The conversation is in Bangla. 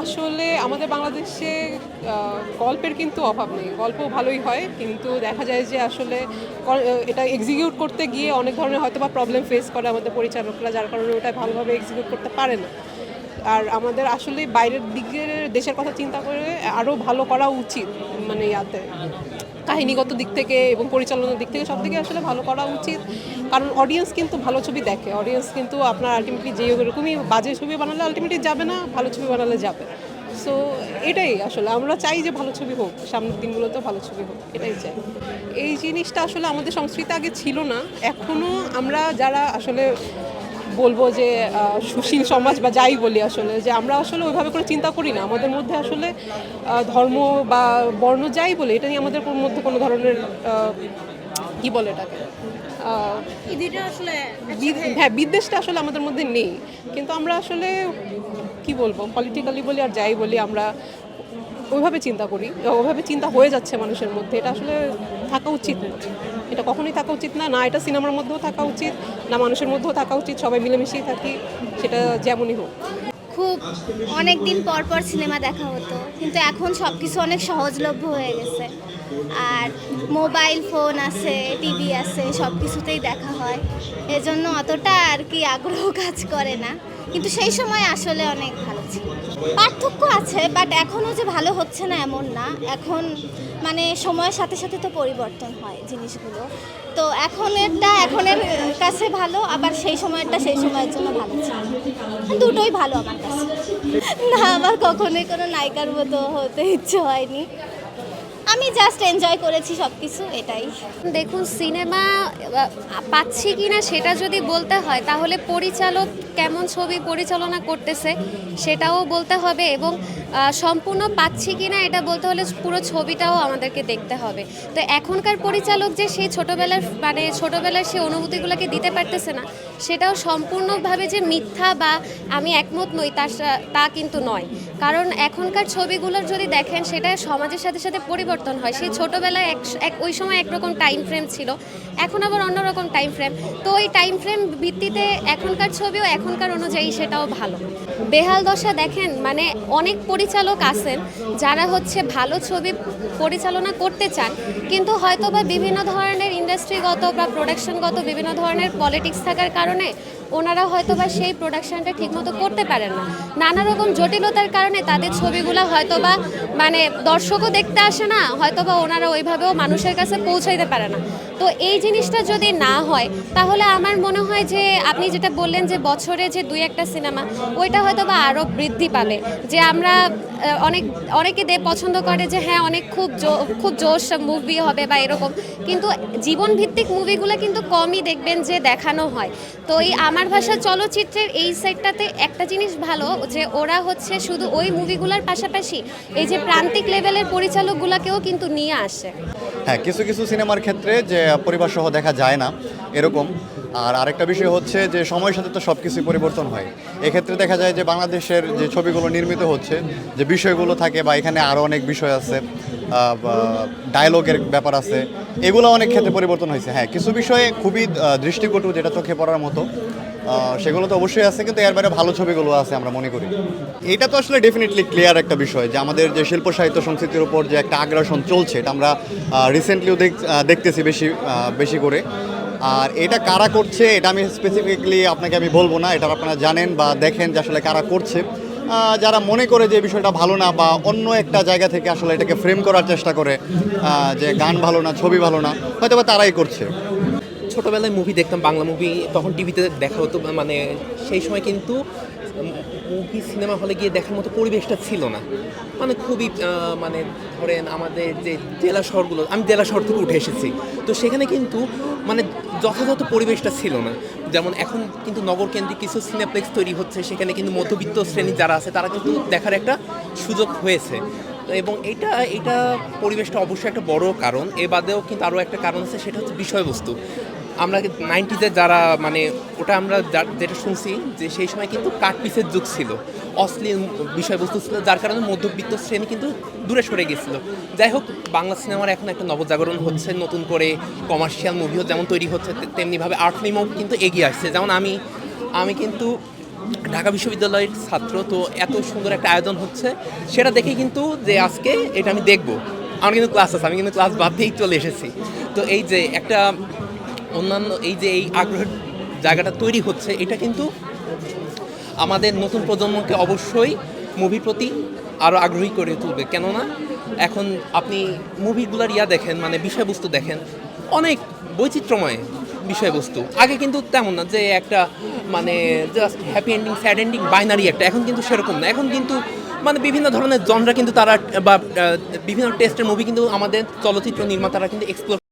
আসলে আমাদের বাংলাদেশে গল্পের কিন্তু অভাব নেই। গল্প ভালোই হয়, কিন্তু দেখা যায় যে আসলে এটা এক্সিকিউট করতে গিয়ে অনেক ধরনের হয়তো বা প্রবলেম ফেস করে আমাদের পরিচালকরা, যার কারণে ওটা ভালোভাবে এক্সিকিউট করতে পারে না। আর আমাদের আসলে বাইরের দিকের দেশের কথা চিন্তা করে আরও ভালো করা উচিত মানে ইয়াতে। কাহিনীগত দিক থেকে এবং পরিচালনার দিক থেকে সব দিকে আসলে ভালো করা উচিত। কারণ অডিয়েন্স কিন্তু ভালো ছবি দেখে। অডিয়েন্স কিন্তু আপনার আলটিমেটলি যে এরকমই বাজে ছবি বানালে আলটিমেটলি যাবে না, ভালো ছবি বানালে যাবে। সো এটাই আসলে। আমরা চাই যে ভালো ছবি হোক, সামনের দিনগুলোতেও ভালো ছবি হোক, এটাই চাই। এই জিনিসটা আসলে আমাদের সংস্কৃতি আগে ছিল না। এখনও আমরা যারা আসলে বলব যে সুশীল সমাজ বা যাই বলি আসলে যে আমরা আসলে ওইভাবে করে চিন্তা করি না। আমাদের মধ্যে আসলে ধর্ম বা বর্ণ যাই বলে এটা নিয়ে আমাদের কোনো মধ্যে কোনো ধরনের কি বলে এটাকে? হ্যাঁ বিদ্বেষটা আসলে আমাদের মধ্যে নেই। কিন্তু আমরা আসলে কি বলব পলিটিক্যালি বলি আর যাই বলি আমরা ওইভাবে চিন্তা করি ওইভাবে চিন্তা হয়ে যাচ্ছে মানুষের মধ্যে। এটা আসলে থাকা উচিত না। এটা কখনোই থাকা উচিত না। না, এটা সিনেমার মধ্যেও থাকা উচিত, না মানুষের মধ্যেও থাকা উচিত। সবাই মিলেমিশেই থাকি, সেটা যেমনই হোক। খুব অনেক দিন পর পর সিনেমা দেখা হতো, কিন্তু এখন সব কিছু অনেক সহজলভ্য হয়ে গেছে। আর মোবাইল ফোন আছে, টিভি আছে সব কিছুতেই দেখা হয়। এজন্য অতটা আর কি আগ্রহ কাজ করে না, কিন্তু সেই সময় আসলে অনেক ভালো ছিল। পার্থক্য আছে বাট এখনও যে ভালো হচ্ছে না এমন না। এখন মানে সময়ের সাথে সাথে তো পরিবর্তন হয় জিনিসগুলো। তো এখনেরটা এখনের কাছে ভালো, আবার সেই সময়েরটা সেই সময়ের জন্য ভালো ছিল। দুটোই ভালো আমার কাছে। না, আমার কখনোই কোনো নায়িকার মতো হতে ইচ্ছে হয়নি। আমি জাস্ট এনজয় করেছি সব কিছু এটাই। দেখুন, সিনেমা পাচ্ছি কি না সেটা যদি বলতে হয়, তাহলে পরিচালক কেমন ছবি পরিচালনা করতেছে সেটাও বলতে হবে এবং সম্পূর্ণ পাচ্ছি কি না এটা বলতে হলে পুরো ছবিটাও আমাদেরকে দেখতে হবে। তো এখনকার পরিচালক যে সেই ছোটোবেলার মানে ছোটোবেলার সেই অনুভূতিগুলোকে দিতে পারতেছে না, সেটাও সম্পূর্ণভাবে যে মিথ্যা বা আমি একমত নই, তার তা কিন্তু নয়। কারণ এখনকার ছবিগুলোর যদি দেখেন, সেটা সমাজের সাথে সাথে পরিবর্তন হয়। সেই ছোটোবেলায় এক ওই সময় একরকম টাইম ফ্রেম ছিল, এখন আবার অন্যরকম টাইম ফ্রেম তো ওই টাইম ফ্রেম ভিত্তিতে এখনকার ছবিও এখনকার অনুযায়ী সেটাও ভালো। বেহাল দশা দেখেন মানে অনেক পরিচালক আছেন, যারা হচ্ছে ভালো ছবি পরিচালনা করতে চান, কিন্তু হয়তো বা বিভিন্ন ধরনের ইন্ডাস্ট্রিগত বা প্রোডাকশনগত বিভিন্ন ধরনের পলিটিক্স থাকার কারণে ওনারা হয়তো বা সেই প্রোডাকশনটা ঠিকমতো করতে পারেন না। নানা রকম জটিলতার কারণে তাদের ছবিগুলো হয়তো বা মানে দর্শকও দেখতে আসে না হয়তো বা ওনারা ওইভাবেও মানুষের কাছে পৌঁছাইতে পারে না। তো এই জিনিসটা যদি না হয়, তাহলে আমার মনে হয় যে আপনি যেটা বললেন যে বছরে যে দুই একটা সিনেমা, ওইটা হয়তো বা আরও বৃদ্ধি পাবে। যে আমরা অনেক, অনেকে দে পছন্দ করে যে হ্যাঁ অনেক খুব খুব জোশ মুভি হবে বা এরকম। কিন্তু জীবনভিত্তিক মুভিগুলো কিন্তু কমই দেখবেন যে দেখানো হয়। তো এই আমার ভাষা চলচ্চিত্রের এই সেটটাতে একটা জিনিস ভালো যে ওরা হচ্ছে শুধু ওই মুভিগুলোর পাশাপাশি এই যে প্রান্তিক লেভেলের পরিচালকগুলোকেও কিন্তু নিয়ে আসে। হ্যাঁ কিছু কিছু সিনেমার ক্ষেত্রে যে পরিবার সহ দেখা যায় না। এরকম। আর আরেকটা বিষয় হচ্ছে যে, সময়ের সাথে তো সব কিছুই পরিবর্তন হয়। এক্ষেত্রে দেখা যায় যে, বাংলাদেশের যে ছবিগুলো নির্মিত হচ্ছে, যে বিষয়গুলো থাকে বা এখানে আরও অনেক বিষয় আছে ডায়লগের ব্যাপার আছে, এগুলো অনেক ক্ষেত্রে পরিবর্তন হয়েছে। হ্যাঁ কিছু বিষয়ে খুবই দৃষ্টিকটু যেটা চোখে পড়ার মতো সেগুলো তো অবশ্যই আছে, কিন্তু এর বাইরে ভালো ছবিগুলো আছে আমরা মনে করি। এটা তো আসলে ডেফিনেটলি ক্লিয়ার একটা বিষয় যে, আমাদের যে শিল্প সাহিত্য সংস্কৃতির উপর যে একটা আগ্রাসন চলছে, এটা আমরা রিসেন্টলিও দেখতেছি বেশি বেশি করে। আর এটা কারা করছে, এটা আমি স্পেসিফিকলি আপনাকে আমি বলব না, এটা আপনারা জানেন বা দেখেন যে আসলে কারা করছে। যারা মনে করে যে বিষয়টা ভালো না বা অন্য একটা জায়গা থেকে আসলে এটাকে ফ্রেম করার চেষ্টা করে যে গান ভালো না, ছবি ভালো না, হয়তো বা তারাই করছে। ছোটোবেলায় মুভি দেখতাম, বাংলা মুভি তখন টিভিতে দেখা হতো মানে সেই সময় কিন্তু মুভি সিনেমা হলে গিয়ে দেখার মতো পরিবেশটা ছিল না। মানে খুবই মানে ধরেন আমাদের যে জেলা শহরগুলো, আমি জেলা শহর থেকে উঠে এসেছি। তো সেখানে কিন্তু মানে যথাযথ পরিবেশটা ছিল না। যেমন এখন কিন্তু নগরকেন্দ্রিক কিছু সিনেপ্লেক্স তৈরি হচ্ছে, সেখানে কিন্তু মধ্যবিত্ত শ্রেণির যারা আছে, তারা কিন্তু দেখার একটা সুযোগ হয়েছে। এবং এটা এটা পরিবেশটা অবশ্যই একটা বড় কারণ। এ বাদেও কিন্তু আরও একটা কারণ আছে, সেটা হচ্ছে বিষয়বস্তু। আমরা নাইনটিজে যারা মানে ওটা আমরা যেটা শুনছি যে সেই সময় কিন্তু কাট পিসের যুগ ছিল। অশ্লীল বিষয়বস্তু ছিল, যার কারণে মধ্যবিত্ত শ্রেণি কিন্তু দূরে সরে গেছিল। যাই হোক, বাংলা সিনেমার এখন একটা নবজাগরণ হচ্ছে, নতুন করে কমার্শিয়াল মুভিও যেমন তৈরি হচ্ছে তেমনিভাবে আর্ট ফিল্মও কিন্তু এগিয়ে আসছে। যেমন আমি আমি কিন্তু ঢাকা বিশ্ববিদ্যালয়ের ছাত্র, তো এত সুন্দর একটা আয়োজন হচ্ছে, সেটা দেখে কিন্তু যে আজকে এটা আমি দেখব। আমার কিন্তু ক্লাস আছে, আমি কিন্তু ক্লাস বাদ দিয়েই চলে এসেছি। তো এই যে একটা অন্যান্য এই যে এই আগ্রহের জায়গাটা তৈরি হচ্ছে, এটা কিন্তু আমাদের নতুন প্রজন্মকে অবশ্যই মুভির প্রতি আরও আগ্রহী করে তুলবে। কেননা এখন আপনি মুভিগুলোর ইয়া দেখেন মানে বিষয়বস্তু দেখেন, অনেক বৈচিত্র্যময় বিষয়বস্তু। আগে কিন্তু তেমন না যে একটা মানে just happy ending sad ending binary একটা, এখন কিন্তু সেরকম না। এখন কিন্তু মানে বিভিন্ন ধরনের জনরা কিন্তু তারা, বা বিভিন্ন টেস্টের মুভি কিন্তু আমাদের চলচ্চিত্র নির্মাতারা কিন্তু এক্সপ্লোর